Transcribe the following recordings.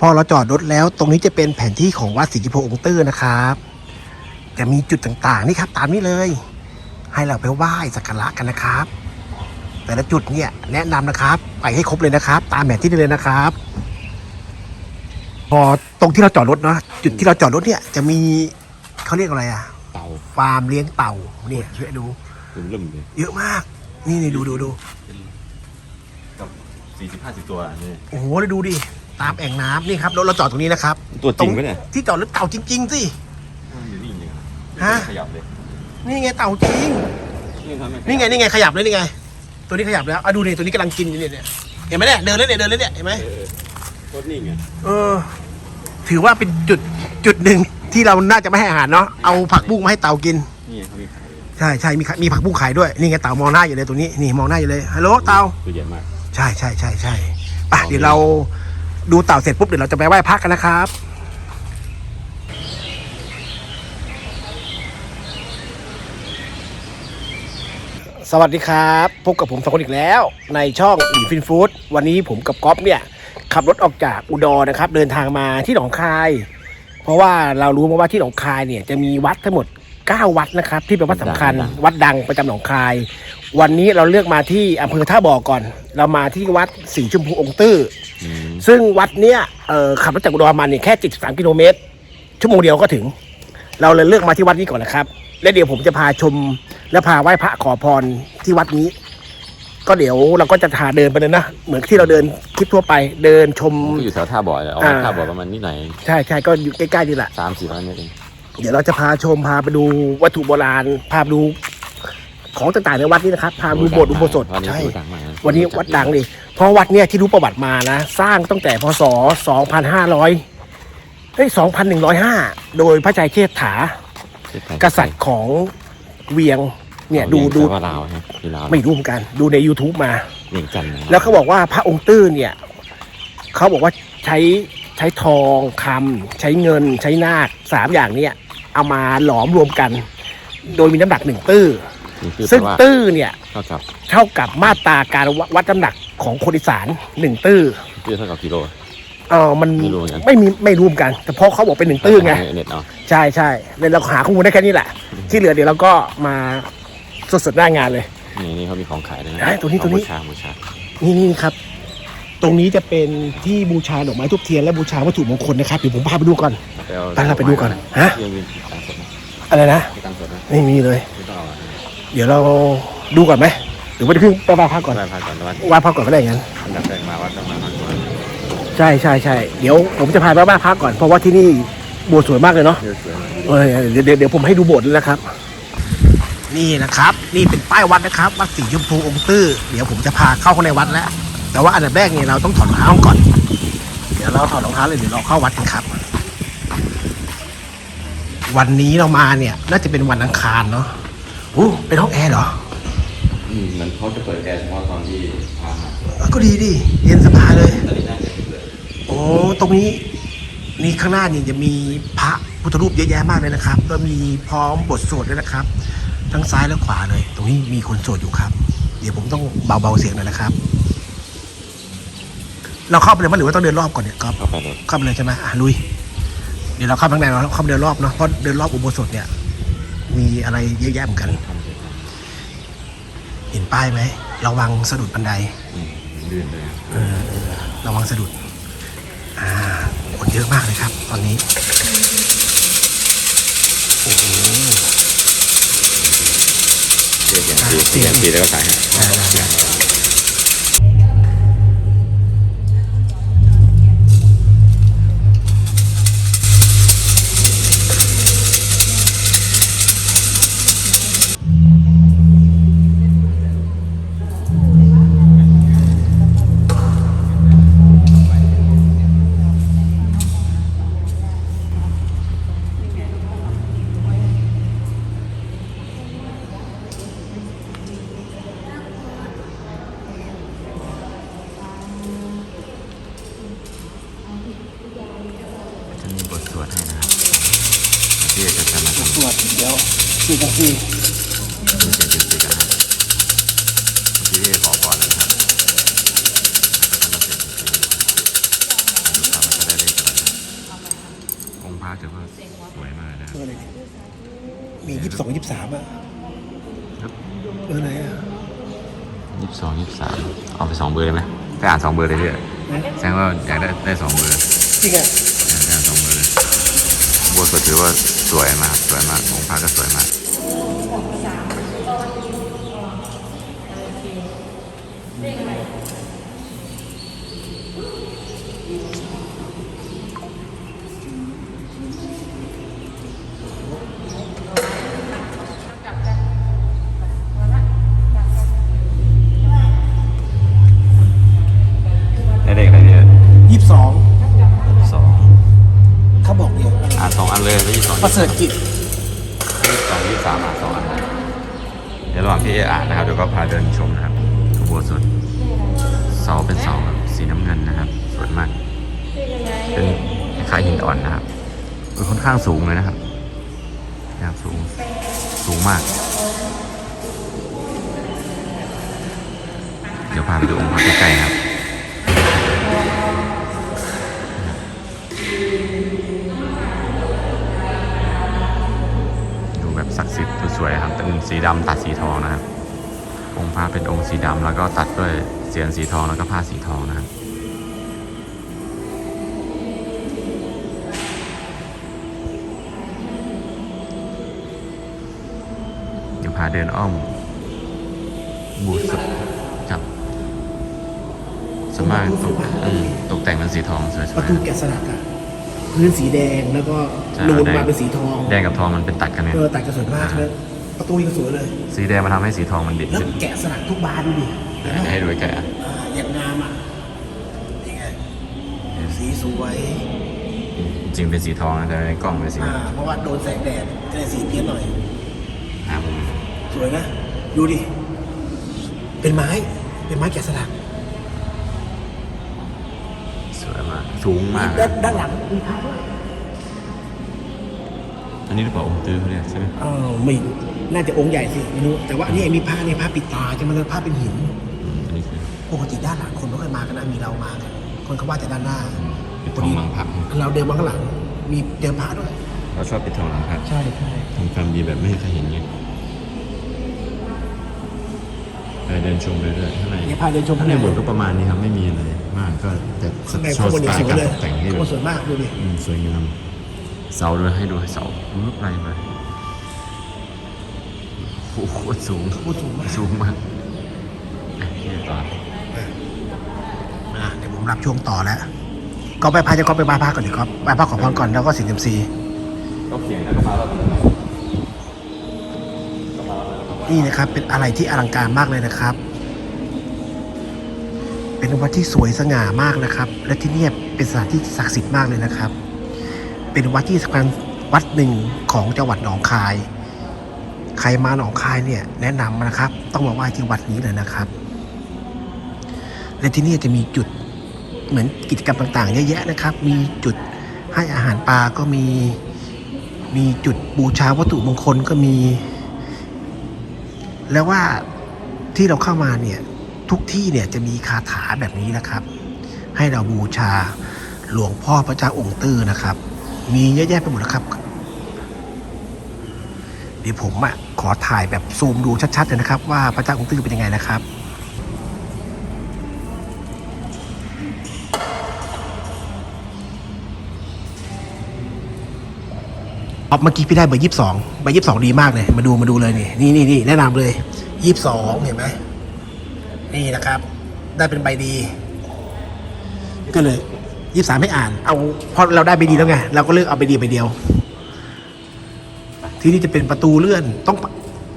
พอเราจอดรถแล้วตรงนี้จะเป็นแผนที่ของวัดศรีกิโพองค์ตื้อนะครับ จะมีจุดต่างๆนี่ครับ ตามนี้เลย ให้เราไปไหว้สักการะกันนะครับ แต่ละจุดเนี่ยแนะนำนะครับ ไปให้ครบเลยนะครับ ตามแผนที่ได้เลยนะครับ พอตรงที่เราจอดรถเนาะจุดที่เราจอดรถเนี่ยจะมีเขาเรียกอะไรอะเตาฟาร์มเลี้ยงเต่าเนี่ยช่วยดูเป็นเริ่มเลยเยอะมาก นี่นี่ดูดูดูกับสี่สิบห้าสิบตัวนี่โอ้โหแล้วดูดิตามแอ่งน้ำนี่ครับรถเราจอดตรงนี้นะครับตัวจริงไหมเนี่ยที่จอดรถเต่าจริงๆสิมันอยู่นี่จริงฮะขยับเลยนี่ไงเต่าจริงนี่ทำม่ขยับนี่ไงนี่ไงขยับเลยนี่ไง ตัวนี้ขยับแล้วอะดูดิตัวนี้กำลังกินอยู่เนี่ยเนี่ยเห็นไหมเนี่ยเดินแล้วเนี่ยเดินแล้วเนี่ยเห็นไหมเออโคตรนิ่งไงเออ ถือว่าเป็นจุดจุดหนึ่งที่เราน่าจะไม่ให้อาหารเนาะเอาผักบุ้งมาให้เต่ากินนี่เขามีขาย ใช่ใช่มีขมีผักบุ้งขายด้วยนี่ไงเต่ามองหน้าอยู่เลยตัวนี้นี่มองหน้าอยู่เลยฮัลโหลเต่าตัวใหญ่มาก ใช่ใช่ใช่ใช่ไปเดี๋ยวเราดูเต่าเสร็จปุ๊บเดี๋ยวเราจะไปไหว้พระกันนะครับสวัสดีครับ พบกับผมสองคนอีกแล้ว ในช่องอีฟินฟู้ดวันนี้ผมกับก๊อฟเนี่ย ขับรถออกจากอุดรนะครับ เดินทางมาที่หนองคาย เพราะว่าเรารู้มาว่าที่หนองคายเนี่ยจะมีวัดทั้งหมด 9 วัดนะครับ ที่เป็นวัดสำคัญ วัดดังประจำหนองคาย วันนี้เราเลือกมาที่อำเภอท่าบ่อก่อน เรามาที่วัดสีชมพูองค์ตื้ออืมซึ่งวัดเนี้ยเอ่อขับรถจากอุดรมาเนี่ยแค่ 73 กิโลเมตร ชั่วโมงเดียวก็ถึง เราเลยเลือกมาที่วัดนี้ก่อนนะครับ และเดี๋ยวผมจะพาชมและพาไหว้พระขอพรที่วัดนี้ ก็เดี๋ยวเราก็จะพาเดินไปเลยนะ เหมือนที่เราเดินคลิปทั่วไป เดินชมก็อยู่แถวท่าบ่อเลยเอาอ่าท่าบ่อประมาณนี้หน่อยใช่ใช่ก็อยู่ใกล้ๆนี่แหละสามสี่ร้อยเมตรเอง เดี๋ยวเราจะพาชมพาไปดูวัตถุโบราณ พาไปดูของต่างๆในวัดนี้นะครับ พาไปดูโบสถ์อุโบสถวันนี้ใช่ดูดังมากะวันนี้วัดดังดิเพราะวัดเนี่ยที่รู้ประวัติมานะ สร้างตั้งแต่พศ 2500เฮ้ย2105 โดยพระชัยเชษฐา กษัตริย์ของเวียงเนี่ยดูดูว่าลาวครับที่ลาวไม่รู้เหมือนกัน ดูใน YouTube มาเวียงจันทร์นะแล้วเขาบอกว่าพระองค์ตื้อเนี่ยเขาบอกว่าใช้ใช้ทองคำใช้เงินใช้นาคสามอย่างเนี่ย เอามาหลอมรวมกัน โดยมีน้ำหนักหนึ่งตื้อนี่คือซึ่งแปลว่าตื้อเนี่ยเท่ากับเท่ากับมาตราการวัดน้ำหนักของคนอีสานหนึ่งตื้อตื้อเท่ากับกิโลเออมันไม่รู้เหมือนกันไม่มีไม่รวมกัน แต่เพราะเขาบอกเป็นหนึ่งตื้อไงเน็ตเนาะใช่ใช่เลยเราหาข้อมูลได้แค่นี้แหละ ที่เหลือเดี๋ยวเราก็มาสดๆหน้างานเลย นี่นี่เขามีของขายด้วยนะเอ้ยตัวนี้ตัวนี้บูชาบูชานี่นี่ครับ ตรงนี้จะเป็นที่บูชาดอกไม้ทุกเทียนและบูชาวัตถุมงคลนะครับเดี๋ยวผมพาไปดูก่อนไปเราไปดูก่อนฮะ ยังมีตังค์สดไหมอะไรนะ มีตังค์สดไหมไม่มีเลย ไม่ต้องเอาอะเดี๋ยวเราดูก่อนไหมหรือว่าจะขึ้นไปไหว้พระก่อนไหว้พระก่อนแล้ววันไหว้พระก่อนก็ได้อย่างนั้น อันดับแรกมาวัดต้องมาพักก่อนใช่ใช่ใช่เดี๋ยวผมจะพาไปไหว้พระก่อนเพราะว่าที่นี่โบสถ์สวยมากเลยเนาะเดี๋ยวสวยมากเออเดี๋ยวเดี๋ยวเดี๋ยวผมให้ดูโบสถ์เลยนะครับ นี่นะครับ นี่เป็นป้ายวัดนะครับ วัดสีชมพูองค์ตื้อ เดี๋ยวผมจะพาเข้าข้างในวัดแล้ว แต่ว่าอันดับแรกเนี่ยเราต้องถอดรองเท้าก่อน เดี๋ยวเราถอดรองเท้าเลยเดี๋ยวเราเข้าวัดกันครับ วันนี้เรามาเนี่ย น่าจะเป็นวันอังคารเนาะโอ้เป็นห้องแอร์เหรอ อืมมันเขาจะเปิดแอร์เฉพาะตอนที่พามาเออก็ดีดิเย็นสบายเลย ตอนนี้น่าจะเปิดโอ้ตรงนี้นี่ข้างหน้านี่จะมีพระพุทธรูปเยอะแยะมากเลยนะครับก็มีพร้อมบทสวดด้วยนะครับ ทั้งซ้ายและขวาเลย ตรงนี้มีคนสวดอยู่ครับ เดี๋ยวผมต้องเบาๆเสียงหน่อยนะครับ เราเข้าไปเลยมั้ยหรือว่าต้องเดินรอบก่อนเนี่ยครับเข้าไปเลยเข้าไปเลยใช่ไหมอะลุย เดี๋ยวเราเข้าข้างในเราเข้าไปเดินรอบเนาะเพราะเดินรอบอุโบสถเนี่ย มีอะไรเยอะแยะเหมือนกันทำเลยครับเห็นป้ายไหมระวังสะดุดบันไดอืมลื่นเลยระวังสะดุด อ่า คนเยอะมากเลยครับ ตอนนี้ โอ้โหเสียงปีเสียงปีแล้วก็ถ่ายให้ได้ได้ได้จะ ยี่สิบสองยี่สิบสามเอาไปสองเบอร์เลยไหมไปอ่านสองเบอร์เลยพี่นะแสดงว่าอยากได้ได้สองเบอร์จริงอะอยากได้สองเบอร์เลยบัวสดถือว่าสวยมากสวยมากองค์พระก็สวยมาก ประเสริฐกิจยี่สองยี่สามอ่าสองอันเดี๋ยวระหว่างที่เออ่านนะครับเดี๋ยวก็พาเดินชมนะครับขบวนสดเสาเป็นเสาแบบสีน้ำเงินนะครับ สวยมาก เป็นคล้ายหินอ่อนนะครับเป็นค่อนข้างสูงเลยนะครับนะครับสูงสูงมาก เดี๋ยวพาไปดูองค์พระใกล้ๆครับ ศักดิ์สิทธิ์ดูสวยครับเป็นสีดำตัดสีทองนะครับ องค์พระเป็นองค์สีดำแล้วก็ตัดด้วยเสียนสีทองแล้วก็ผ้าสีทองนะครับเดี๋ยวพาเดินอ้อมบูสุดกับสมากตกตกแต่งเป็นสีทองสวยประตูแกะสลักอะพื้นสีแดงแล้วก็ ใช่นูนแดง มาเป็นสีทองแดงกับทองมันเป็นตัดกันเนี่ยเออตัดกระสวยมากเลยประตูยังสวยเลย สีแดงมันทำให้สีทองมันเด่นแล้วขึ้นแกะสลักทุกบานดูดิเห็นไหมให้ดูใกล้ๆอะอ่าอย่างงามอะนี่ไงสีสวยจริงเป็นสีทองนะแต่ในกล้องเป็นสีอ่าเพราะว่าโดนแสงแดดก็เลยสีเพี้ยนหน่อยหามุมสวยนะ ดูดิ เป็นไม้ เป็นไม้แกะสลักสวยมาก สูงมากด้านด้านหลังมีพระด้วย อันนี้หรือเปล่าองค์ตื้อเขาเรียกใช่ไหมเออไม่น่าจะองค์ใหญ่สิไม่รู้แต่ว่าอันนี่มีผ้าเนี่ยผ้าปิดตาจะมันผ้าเป็นหินอืมอันนี้คือปกติด้านหลังคนไม่ค่อยมากันนะมีเรามากันคนเขาว่าแต่ด้านหน้าปิดทองหลังพระเราเดินมาข้างหลัง มีเดินพระด้วย เราชอบปิดทองหลังพระใช่ใช่ทำความดีแบบไม่ให้ใครเห็นเงี้ยไปเดินชมเรื่อยๆข้างในเดี๋ยวพาเดินชมข้างในโบสถ์ก็ประมาณนี้ครับไม่มีอะไรมากก็จะข้างในโชข้างว์บสนนี่ไตสวยล์การเลยตกแต่งให้ข้างดูบนสวยมากดูดิ อืมสวยงาม เสาด้วยให้ดูเสาลุกไรไปโอ้โหสูงพูดสูงมากสูงมากอะนี่ต่ออะเดี๋ยวผมรับช่วงต่อแล้วก็ไปพาจะก็ไปไหว้พระก่อนดีครับไหว้พระขอพรก่อนแล้วก็สินเมซีก็เขียนแล้วก็มาแล้วนี่นะครับเป็นอะไรที่อลังการมากเลยนะครับ เป็นวัดที่สวยสง่ามากนะครับ และที่เนี่ยเป็นสถานที่ศักดิ์สิทธิ์มากเลยนะครับ เป็นวัดที่สำคัญวัดหนึ่งของจังหวัดหนองคาย ใครมาหนองคายเนี่ยแนะนำนะครับ ต้องมาไหว้ที่วัดนี้เลยนะครับ และที่นี่จะมีจุดเหมือนกิจกรรมต่างๆเยอะแยะนะครับ มีจุดให้อาหารปลาก็มีมีจุดบูชาวัตถุมงคลก็มี แล้วว่าที่เราเข้ามาเนี่ยทุกที่เนี่ยจะมีคาถาแบบนี้นะครับ ให้เราบูชาหลวงพ่อพระเจ้าองค์ตื้อนะครับ มีเยอะแยะไปหมดนะครับ เดี๋ยวผมอะขอถ่ายแบบซูมดูชัดๆเลยนะครับ ว่าพระเจ้าองค์ตื้อเป็นยังไงนะครับออฟเมื่อกี้พี่ได้เบอร์ยี่สิบสองเบอร์ยี่สิบสองดีมากเลย มาดูมาดูเลยนี่นี่นี่นี่แนะนำเลยยี่สิบสองเห็นไหมนี่นะครับ ได้เป็นใบดี ก็เลย ยี่สิบสามให้อ่าน เอาพอเราได้ใบดีแล้วไงเราก็เลือกเอาใบดีใบเดียว ที่นี่จะเป็นประตูเลื่อนต้อง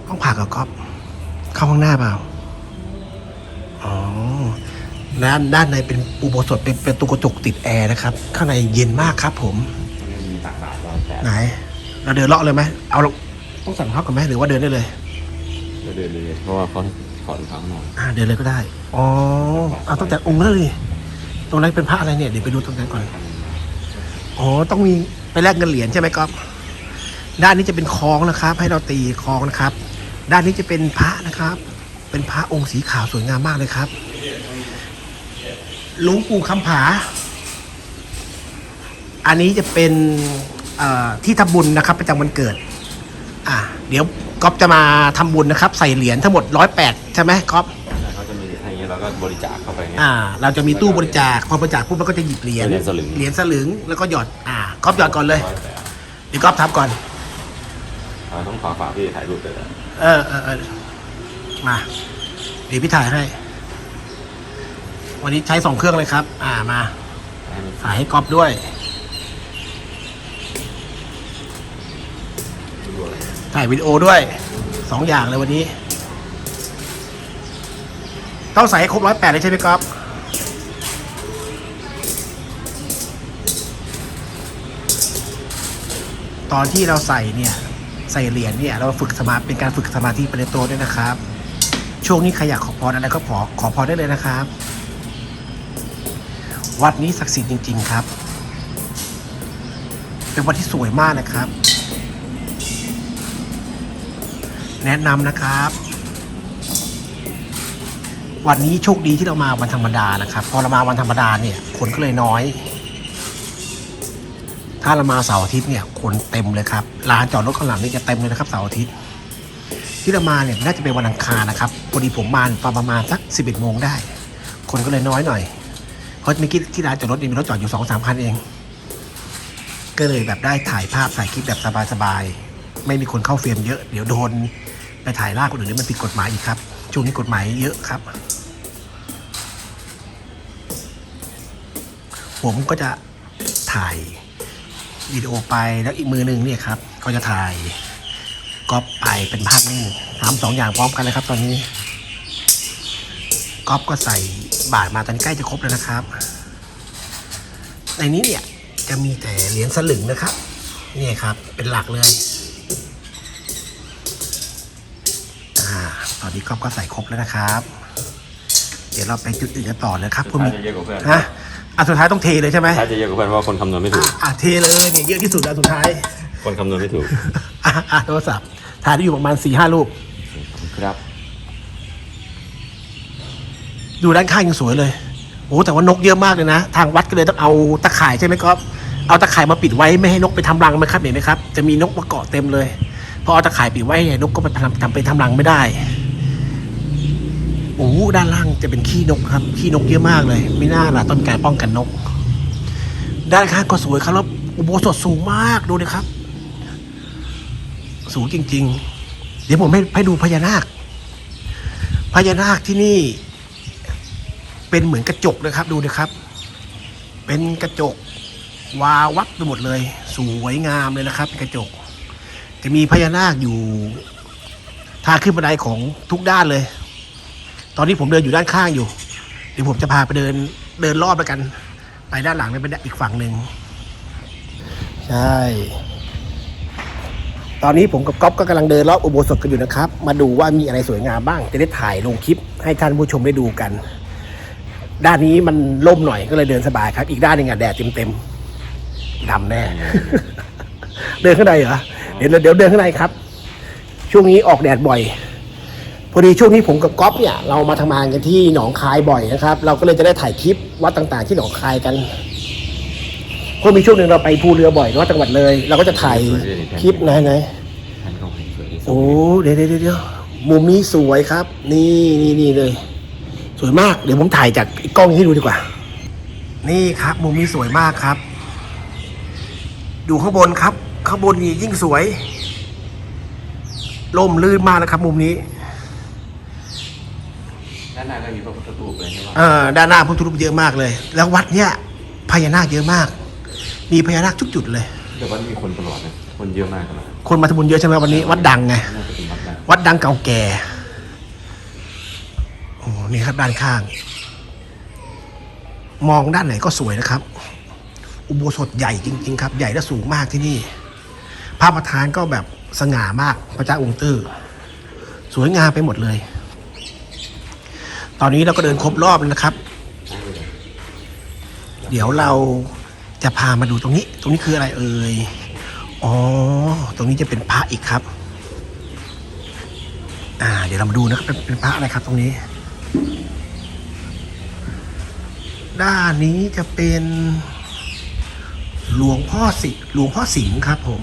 ต้องผ่ากับก๊อฟเข้าข้างหน้าเปล่าอ๋อด้านด้านในเป็นอุโบสถเป็นเป็นประตูกระจกติดแอร์นะครับ ข้างในเย็นมากครับ ผมมีตักบาตรรอยแผลไหน เราเดินเลาะเลยไหมเอาเราต้องสั่งเขาก่อนไหมหรือว่าเดินได้เลยก็เดินเลยเพราะว่าเขาถอดรองเท้าหน่อยอ่าเดินเลยก็ได้อ๋อเอาตั้งแต่องค์นั้นเลย ตรงนั้นเป็นพระอะไรเนี่ยเดี๋ยวไปดูตรงนั้นก่อนอ๋อต้องมีไปแลกเงินเหรียญใช่ไหมก๊อฟด้านนี้จะเป็นคลองนะครับ ให้เราตีคลองนะครับ ด้านนี้จะเป็นพระนะครับ เป็นพระองค์สีขาวสวยงามมากเลยครับหลวงปู่คำผา อันนี้จะเป็นที่ทำบุญนะครับประจำวันเกิด อ่าเดี๋ยวก๊อฟจะมาทำบุญนะครับ ใส่เหรียญทั้งหมดร้อยแปดใช่ไหมก๊อฟ ก็บริจาคเข้าไปเงี้ย อ่า เราจะมีตู้บริจาคพอบริจาคปุ๊บเราก็จะหยิบเหรียญเหรียญสลึง เหรียญสลึงแล้วก็หยอดอ่าก๊อฟหยอดก่อนเลยร้อยแปดเดี๋ยวก๊อฟทำก่อนเราต้องขอฝากพี่ถ่ายรูปด้วยนะเออเออเออมา เดี๋ยวพี่ถ่ายให้ วันนี้ใช้สองเครื่องเลยครับ อ่ามาให้มันถ่ายให้ก๊อฟด้วย ดูอะไรถ่ายวิดีโอด้วยสองอย่างเลยวันนี้ ต้องใส่ให้ครบร้อยแปดเลยใช่ไหมก๊อฟตอนที่เราใส่เนี่ยใส่เหรียญเนี่ยเราฝึกสมาเป็นการฝึกสมาธิไปในตัวด้วยนะครับ ช่วงนี้ใครอยากขอพรอะไรก็ขอขอพรได้เลยนะครับ วัดนี้ศักดิ์สิทธิ์จริง ๆครับ เป็นวัดที่สวยมากนะครับ แนะนำนะครับ วันนี้โชคดีที่เรามาวันธรรมดานะครับ พอเรามาวันธรรมดาเนี่ยคนก็เลยน้อย ถ้าเรามาเสาร์อาทิตย์เนี่ยคนเต็มเลยครับลานจอดรถข้างหลังนี่จะเต็มเลยนะครับเสาร์อาทิตย์ที่เรามาเนี่ยน่าจะเป็นวันอังคารนะครับพอดีผมมาตอนประมาณสักสิบเอ็ดโมงได้ คนก็เลยน้อยหน่อย เพราะเมื่อกี้ที่ร้านจอดรถมีรถจอดอยู่สองสามคันเอง ก็เลยแบบได้ถ่ายภาพถ่ายคลิปแบบสบายๆไม่มีคนเข้าเฟรมเยอะเดี๋ยวโดนไปถ่ายลากคนอื่นนี่มันผิดกฎหมายอีกครับ ช่วงนี้กฎหมายเยอะครับ ผมก็จะถ่ายวิดีโอไปแล้วอีกมือหนึ่งเนี่ยครับ ก็จะถ่ายก๊อปไปเป็นภาพนิ่งทำสองอย่างพร้อมกันเลยครับ ตอนนี้ก๊อปก็ใส่บาทมาตอนนี้ใกล้จะครบแล้วนะครับ ในนี้เนี่ยจะมีแต่เหรียญสลึงนะครับ นี่ครับเป็นหลักเลย อ่า ต อนนี้ก๊อฟก็ใส่ครบแล้วนะครับ เดี๋ยวเราไปจุดอื่นกันต่อเลยครับสุคุดณท้ามียจะเยอะกว่าเพื่อนฮะอะสุดท้ายต้องเทเลยใช่ไหมท้ายจะเยอะกว่าเพื่อนเพราะว่าคนคำนวณไม่ถูอะกอะเทเลยเนี่ยเยอะที่สุดแล้วสุดท้าย คนคำนวณไม่ถูกอะอะโทรศัพท์ถ่ายได้อยู่ประมาณสี่ห้ารูปครับ ดูด้านข้างยังสวยเลยโอ้แต่ว่านกเยอะมากเลยนะ ทางวัดก็เลยต้องเอาตะข่ายใช่ไหมครับเอาตะข่ายมาปิดไว้ไม่ให้นกไปทำรังไหมครับเห็นไหมครับ จะมีนกมาเกาะเต็มเลยพอเอาตะข่ายปิดไว้เนี่ยนกก็ไปทำทำไปทำรังไม่ได้โอ้ ด้านล่างจะเป็นขี้นกครับ ขี้นกเยอะมากเลย ไม่น่าล่ะต้นการป้องกันนก ด้านข้างก็สวยครับแล้วอุโบสถสูงมากดูเลยครับ สูงจริง ๆ เดี๋ยวผมให้ให้ดูพญานาค พญานาคที่นี่ เป็นเหมือนกระจกนะครับ ดูนะครับ เป็นกระจกวาวับไปหมดเลย สวยงามเลยนะครับ กระจก จะมีพญานาคอยู่ทางขึ้นบันไดของทุกด้านเลย ตอนนี้ผมเดินอยู่ด้านข้างอยู่ เดี๋ยวผมจะพาไปเดินเดินรอบแล้วกัน ไปด้านหลังเลยเป็นอีกฝั่งหนึ่ง ใช่ ตอนนี้ผมกับก๊อฟก็กำลังเดินรอบอุโบสถกันอยู่นะครับ มาดูว่ามีอะไรสวยงามบ้าง จะได้ถ่ายลงคลิปให้ท่านผู้ชมได้ดูกัน ด้านนี้มันล่มหน่อยก็เลยเดินสบายครับ อีกด้านหนึงอะแดดเต็มๆดำแน่ เดินข้างในเหรอ เดี๋ยวเดี๋ยวเดินข้างในครับ ช่วงนี้ออกแดดบ่อย พอดีช่วงนี้ผมกับก๊อฟเนี่ยเรามาทำงานกันที่หนองคายบ่อยนะครับ เราก็เลยจะได้ถ่ายคลิปวัดต่างๆ ที่หนองคายกันพราะมีช่วงหนึ่งเราไปภูเรือบ่อยเนอะจังหวัดเลย เราก็จะถ่ายคลิปไหนไหนโอ้เดี๋ยวเดี๋ยวเดี๋ยวมุมนี้สวยครับ นี่นี่นี่เลย สวยมากเดี๋ยวผมถ่ายจากกล้องให้ดูดีกว่า นี่ครับ มุมนี้สวยมากครับ ดูข้างบนครับ ข้างบนนี่ยิ่งสวยล่มลื่นมากนะครับ มุมนี้ ด้านหน้าก็มีพระพุทธรูปเลยใช่ไหมเอ่อด้านหน้าพุทธรูปเยอะมากเลย แล้ววัดเนี้ยพญานาคเยอะมาก มีพญานาคทุกจุดเลย แต่ว่ามีคนตลอดนะคนเยอะมากตลอดคนมาทำบุญเยอะใช่ไหมวันนี้วัดดังไง น่าจะเป็นวัดดังวัดดังเก่าแก่ โอ้นี่ครับด้านข้าง มองด้านไหนก็สวยนะครับ อุโบสถใหญ่จริง ๆ ครับ ใหญ่และสูงมากที่นี่พระประธานก็แบบสง่ามากพระเจ้าองค์ตื้อ สวยงามไปหมดเลย ตอนนี้เราก็เดินครบรอบแล้วนะครับ เดี๋ยวเราจะพามาดูตรงนี้ ตรงนี้คืออะไรเอ่ย อ๋อ ตรงนี้จะเป็นพระอีกครับ อ่า เดี๋ยวเรามาดูนะครับเป็นเป็นพระอะไรครับ ตรงนี้ ด้านนี้จะเป็นหลวงพ่อสิหลวงพ่อสิงห์ครับผม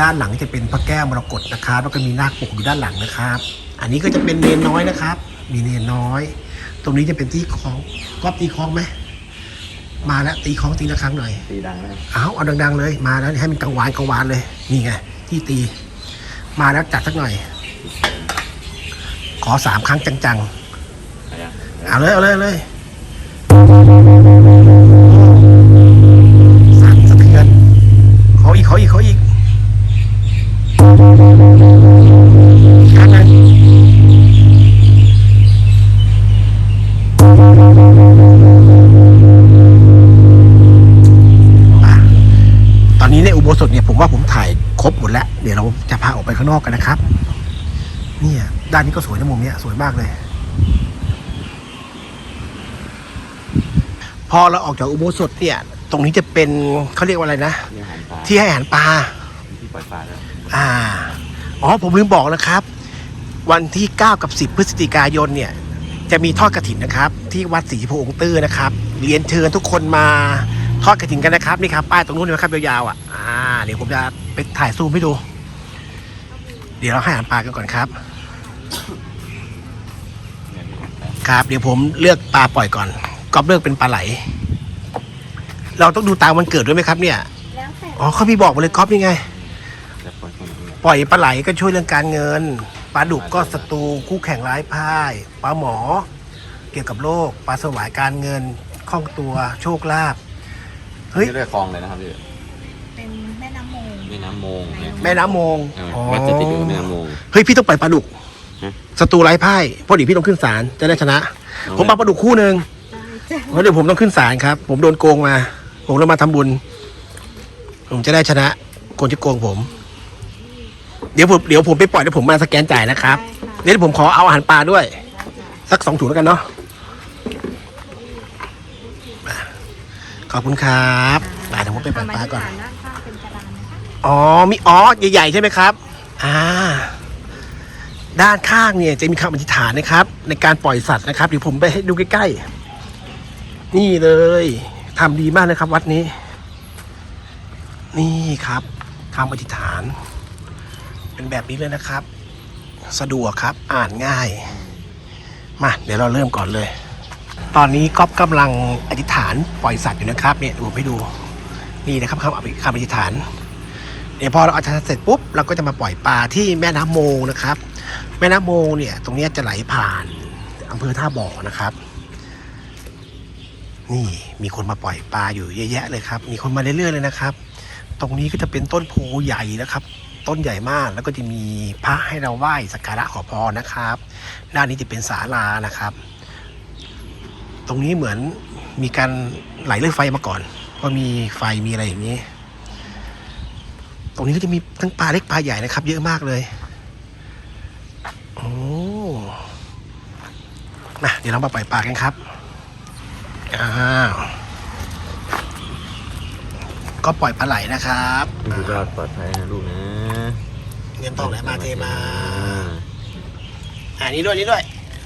ด้านหลังจะเป็นพระแก้วมรกตนะครับ แล้วก็มีนาคปกอยู่ด้านหลังนะครับ อันนี้ก็จะเป็นเนนน้อยนะครับ มีเนนน้อย ตรงนี้จะเป็นที่คล้องก๊อฟตีคล้องไหมมาแล้วตีคล้องตีละครั้งหน่อยตีดังไหมเอาเอาดัง ๆ เลยมาแล้วให้มันกังวานกังวานเลยนี่ไงที่ตี มาแล้วจัดสักหน่อย ขอสามครั้งจังๆเอาเลยเอาเลยเอาเลยสั่นสะเทือนขออีกขออีกขอ ตอนนี้ในอุโบสถเนี่ยผมว่าผมถ่ายครบหมดแล้ว เดี๋ยวเราจะพาออกไปข้างนอกกันนะครับ เนี่ยด้านนี้ก็สวยนะมุมเนี้ยสวยมากเลย พอเราออกจากอุโบสถเนี่ย ตรงนี้จะเป็นเขาเรียกว่าอะไรนะนี่อาหารปลาที่ให้อาหารปลา ที่ปล่อยปลาแล้วอ่า อ๋อ ผมลืมบอกนะครับ วันที่ 9 กับ 10 พฤศจิกายนเนี่ย จะมีทอดกระถินนะครับ ที่วัดศรีโพองค์ตื้อนะครับ เรียนเชิญทุกคนมา ทอดกระถินกันนะครับนี่ครับป้ายตรงนู้นนะครับยาวๆอะอ่าเดี๋ยวผมจะไปถ่ายซูมให้ดู เดี๋ยวเราให้อาหารปลากันก่อนครับ ครับเดี๋ยวผมเลือกปลาปล่อยก่อนกอบเลือกเป็นปลาไหล เราต้องดูตามวันเกิดด้วยไหมครับ เนี่ยแล้วแต่อ๋อเขาพี่บอกมาเลยก๊อฟนี่ไง จะปล่อยคนอื่นปล่อยปลาไหลก็ช่วยเรื่องการเงินปลาดุกก็ศัตรูคู่แข่งร้ายพ่ายปลาหมอ เกี่ยวกับโรคปลาสวายการเงินคล่องตัวโชคลาภ เฮ้ยนี่เรียกคลองเลยนะครับพี่เป็นแม่น้ำมูลแม่น้ำโมงเนี่ยแม่น้ำมงเอออ๋อวัดจะติดอยู่กับแม่น้ำโมง เฮ้ยพี่ต้องปล่อยปลาดุกฮะ ศัตรูไร้พ่ายเพราะเดี๋ยวพี่ต้องขึ้นศาลจะได้ชนะ ผมเอาปลาดุกคู่หนึ่งได้จ้ะเพราะเดี๋ยวผมต้องขึ้นศาลครับ ผมโดนโกงมา ผมเลยมาทำบุญ ผมจะได้ชนะคนที่โกงผม เดี๋ยวผมเดี๋ยวผมไปปล่อยเดี๋ยวผมมาสแกนจ่ายนะครับได้ค่ะ เดี๋ยวผมขอเอาอาหารปลาด้วยได้จ้ะสักสองถุงแล้วกันเนาะมา ขอบคุณครับมาเดี๋ยวผมไปปล่อยปลาก่อนทำไมที่ฐด้านข้างเป็นกระดานนะคะอ๋อ มีอ๋อใหญ่ๆใช่ไหมครับ อ่า ด้านข้างเนี่ยจะมีคำอธิษฐานนะครับ ในการปล่อยสัตว์นะครับเดี๋ยวผมไปให้ดูใกล้ๆ นี่เลยทำดีมากเลยครับ วัดนี้ นี่ครับคำอธิษฐาน เป็นแบบนี้เลยนะครับ สะดวกครับ อ่านง่าย มา เดี๋ยวเราเริ่มก่อนเลย ตอนนี้ก๊อฟกำลังอธิษฐานปล่อยสัตว์อยู่นะครับเนี่ยผมให้ดูนี่นะครับคำคำอธิษฐานเดี๋ยวพอเราอธิษฐานเสร็จปุ๊บเราก็จะมาปล่อยปลาที่แม่น้ำโมงนะครับ แม่น้ำโมงเนี่ยตรงนี้จะไหลผ่านอำเภอท่าบ่อนะครับ นี่มีคนมาปล่อยปลาอยู่เยอะแยะเลยครับ มีคนมาเรื่อยๆเลยนะครับ ตรงนี้ก็จะเป็นต้นโพใหญ่นะครับ ต้นใหญ่มากแล้วก็จะมีพระให้เราไหว้สักการะขอพรนะครับ ด้านนี้จะเป็นศาลานะครับ ตรงนี้เหมือนมีการไหลเลือดไฟมาก่อน ก็มีไฟมีอะไรอย่างนี้ ตรงนี้ก็จะมีทั้งปลาเล็กปลาใหญ่นะครับ เยอะมากเลยโอ้นะเดี๋ยวเรามาปล่อยปลากันครับอ้าวก็ปล่อยปลาไหลนะครับดูรอดปลอดภัยนะลูกนะเงินทองไหลมาเทมา อ่านี้ด้วยนี้ด้วย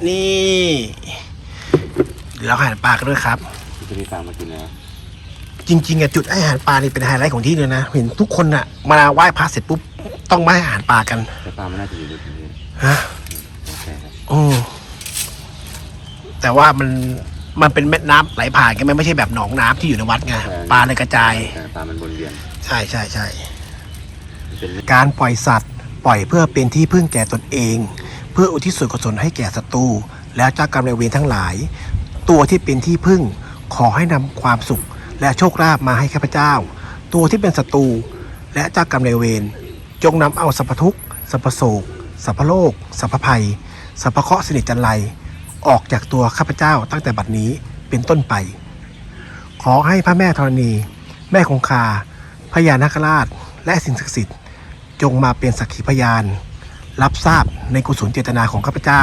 นี่ เดี๋ยวเราให้อาหารปลากันด้วยครับจะมีฟังมากินนะจริงๆอะจุดให้อาหารปลานี่เป็นไฮไลท์ของที่เลยนะเห็นทุกคนอะมาไหว้พระเสร็จปุ๊บต้องมาให้อาหารปลากันแต่ปลาไม่น่าจะอยู่ลึกนี้ฮะโอเคครับอืมแต่ว่ามันมันเป็นแม่น้ำไหลผ่านกันมันไม่ใช่แบบหนองน้ำที่อยู่ในวัดไงปลาเลยกระจาย แต่ปลามันวนเวียนใช่ใช่ใช่มันเป็นการปล่อยสัตว์ ปล่อยเพื่อเป็นที่พึ่งแก่ตนเอง เพื่ออุทิศส่วนกุศลให้แก่ศัตรูแล้วเจ้ากรรมนายเวรทั้งหลาย ตัวที่เป็นที่พึ่ง ขอให้นำความสุขและโชคลาภมาให้ข้าพเจ้า ตัวที่เป็นศัตรูและเจ้ากรรมนายเวรจงนำเอาสัพพทุกข์สัพพโศกสัพพโลกสัพพภัยสัพพเคราะห์สนิทจันไรออกจากตัวข้าพเจ้าตั้งแต่บัดนี้เป็นต้นไป ขอให้พระแม่ธรณี แม่คงคาพญานาคราช และสิ่งศักดิ์สิทธิ์จงมาเป็นสักขีพยาน รับทราบในกุศลเจตนาของข้าพเจ้า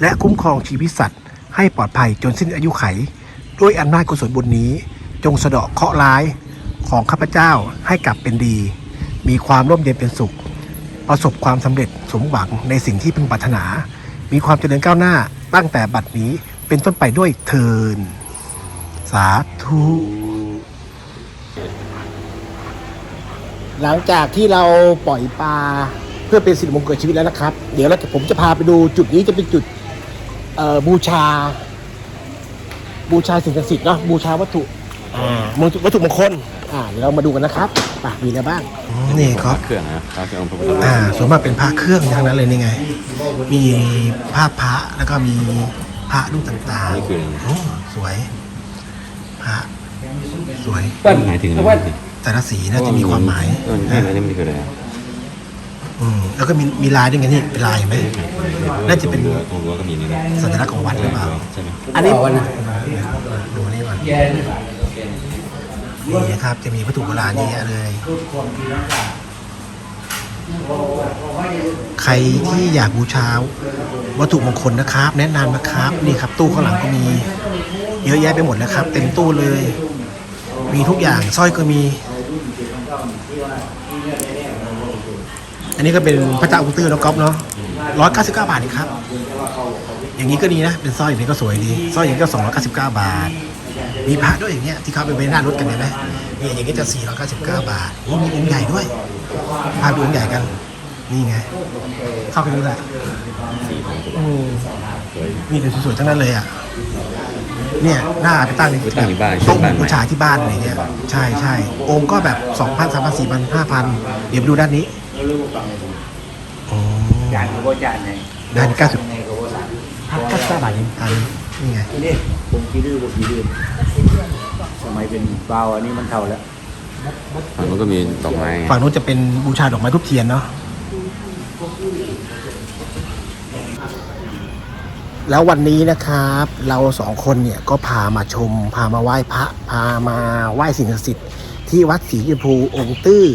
และคุ้มครองชีวิตสัตว์ ให้ปลอดภัยจนสิ้นอายุไข ด้วยอำนาจกุศลบุญนี้ จงสะเดาะเคราะห์ร้ายของข้าพเจ้าให้กลับเป็นดี มีความร่มเย็นเป็นสุข ประสบความสำเร็จสมหวังในสิ่งที่พึงปรารถนา มีความเจริญก้าวหน้าตั้งแต่บัดนี้เป็นต้นไปด้วยเทินสาธุหลังจากที่เราปล่อยปลาเพื่อเป็นสิริมงคลชีวิตแล้วนะครับ เดี๋ยวเราผมจะพาไปดูจุดนี้จะเป็นจุด บูชา บูชาสิ่งศักดิ์สิทธิ์เนาะบูชาวัตถุอ่าวัตถุมงคลอ่าเดี๋ยวเรามาดูกันนะครับป่ะมีอะไรบ้างนี่ครับเครื่องนะพระเครื่ององค์พระพุทธรูปอ่าส่วนมากเป็นพระเครื่องทั้งนั้นเลยนี่ไง มีภาพพระแล้วก็มีพระรูปต่างนี่คือๆโอ้สวยพระสวยหมายถึงอะไรแต่ละสีน่าจะมีความหมายเออนี่อะไรนี่มันคืออะไรอะ อืมแล้วก็มีมีลายด้วยไงนี่เป็นลายเห็นไหม น่าจะเป็นตรงรั้วตรงรั้วก็มีนี่นะสัญลักษณ์ของวัดหรือเปล่าใช่ไหมอันนี้ดูนี่ก่อนนี่นะครับ จะมีวัตถุโบราณเยอะแยะเลย ใครที่อยากบูชาวัตถุมงคลนะครับ แนะนำนะครับ นี่ครับ ตู้ข้างหลังก็มี เยอะแยะไปหมดแล้วครับ เต็มตู้เลย มีทุกอย่างสร้อยก็มีอั นนี้ก็เป็นพระเจ้าอุตื้อแล้วก๊อฟเนาะร้อยเก้าสิบเก้าบาทเองครับ อย่างนี้ก็ดีนะ เป็นสร้อยอย่างนี้ก็สวยดีสร้อยอย่างนี้ก็สองร้อยเก้าสิบเก้าบาท มีพระด้วยอย่างเงี้ยที่เขาไปไว้หน้ารถกันเห็นไหมเนี่ยอย่างนี้จะสี่ร้อยเก้าสิบเก้าบาทโอ้มีองค์ใหญ่ด้วยพาไปดูองค์ใหญ่กัน นี่ไง เข้าไปดูแหละสีทองตัวอืมมีแต่สวยๆทั้งนั้นเลยอะเนี่ยหน้าไปตั้งในไปตั้งที่บ้านโต๊ะบ้านบูชาที่บ้านอะไรเงี้ยใช่ใช่องค์ก็แบบสองพันสามพันสี่พันห้าพันเดี๋ยวไปดูด้านนี้ อ๋อ จานเขาก็จานไงด้านนี้เก้าสิบในเขาก็สั่งเก้าสิบเก้าบาทเองอันนี้นี่ไงนี่ผมคิดดื้อผมคิดดื้อสมัยเป็นเบาอันนี้มันเท่าแล้วฝั่งนู้นก็มีดอกไม้ไงฝั่งนู้นจะเป็นบูชาดอกไม้ทุบเทียนเนาะแล้ววันนี้นะครับ เราสองคนเนี่ยก็พามาชม พามาไหว้พระ พามาไหว้สิ่งศักดิ์สิทธิ์ที่วัดศรีชมพูองค์ตื้อ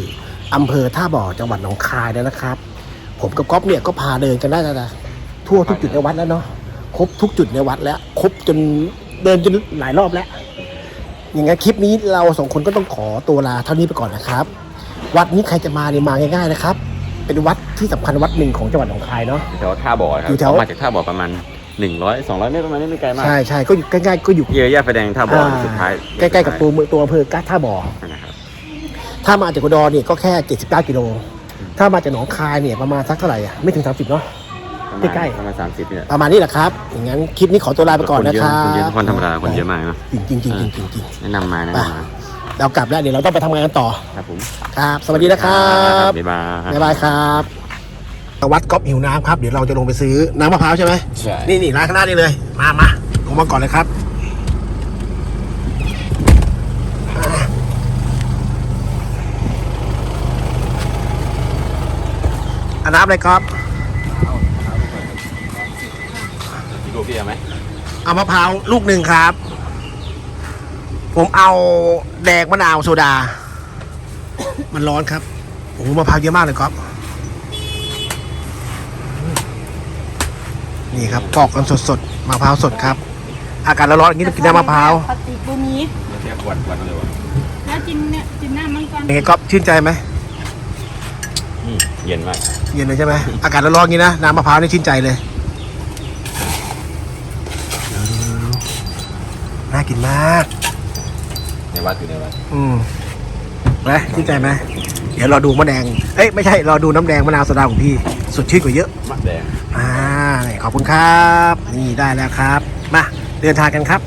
อำเภอท่าบ่อจังหวัดหนองคายแล้วนะครับ ผมกับก๊อฟเนี่ยก็พาเดินกันได้แล้วนะทั่วทุกจุดในวัดแล้วเนาะครบทุกจุดในวัดแล้ว ครบจนเดินจนหลายรอบแล้ว อย่างงั้นคลิปนี้เราสองคนก็ต้องขอตัวลาเท่านี้ไปก่อนนะครับ วัดนี้ใครจะมาเนี่ยมาง่าย ๆนะครับ เป็นวัดที่สำคัญวัดหนึ่งของจังหวัดหนองคายเนาะอยู่แถวท่าบ่อครับอยู่แถวเขามาจากท่าบ่อประมาณหนึ่งร้อยสองร้อยเมตรประมาณนี้ไม่ไกลมากใช่ใช่ก็อยู่ใกล้ๆก็อยู่ เยอะแยะไฟแดงท่าบ่อสุดท้ายใกล้ๆกับตัวเมืองตัวอำเภอกาท่าบ่อ นะครับ ถ้ามาจากอุดรเนี่ยก็แค่ 79 กิโล ถ้ามาจากหนองคายเนี่ยประมาณสักเท่าไหร่อะไม่ถึง 30 เนาะ ประมาณใกล้ๆ ประมาณสามสิบเนี่ยประมาณนี้แหละครับ อย่างนั้นคลิปนี้ขอตัวลาไปก่อนนะครับคนเยอะคนธรรมดาคนเยอะมากเนอะจริงจริงจริงจริงจริงจริงแนะนำมาแนะนำมาเรากลับแล้วเดี๋ยวเราต้องไปทำงานกันต่อ ครับผมครับ สวัสดีนะครับบ๊ายบาย บ๊ายบายครับวัดก๊อฟหิวน้ำครับ เดี๋ยวเราจะลงไปซื้อน้ำมะพร้าวใช่ไหมใช่ นี่นี่ร้านข้างหน้านี่เลย มามาลงมาก่อนเลยครับ อันน้ำอะไรครับดูพี่เอาไหมเอามะพร้าวลูกหนึ่งครับ ผมเอาแดกมะนาวโซดา มันร้อนครับโอ้โหมะพร้าวเยอะมากเลยครับ นี่ครับปอกกันสดๆมะพร้าวสดครับ อากาศร้อนๆอย่างนี้ต้องกินน้ำมะพร้าวปฏิบูมีแค่ขวดขวดมาเลยวะแล้วจิ้มเนี่ยจิ้มหน้ามันก่อนยังไงก๊อฟชื่นใจไหมอืม เย็นมาก เย็นเลยใช่ไหมอากาศร้อนๆอย่างนี้นะ น้ำมะพร้าวนี่ชื่นใจเลย น่ากินมาก ในวัดอยู่ในวัดอืมไปชื่นใจไหมเดี๋ยวรอดูมะแดง เอ้ยไม่ใช่ รอดูน้ำแดงมะนาวโซดาของพี่ สดชื่นกว่าเยอะ มะแดง อ่านี่ขอบคุณครับ นี่ได้แล้วครับ มาเดินทางกันครับ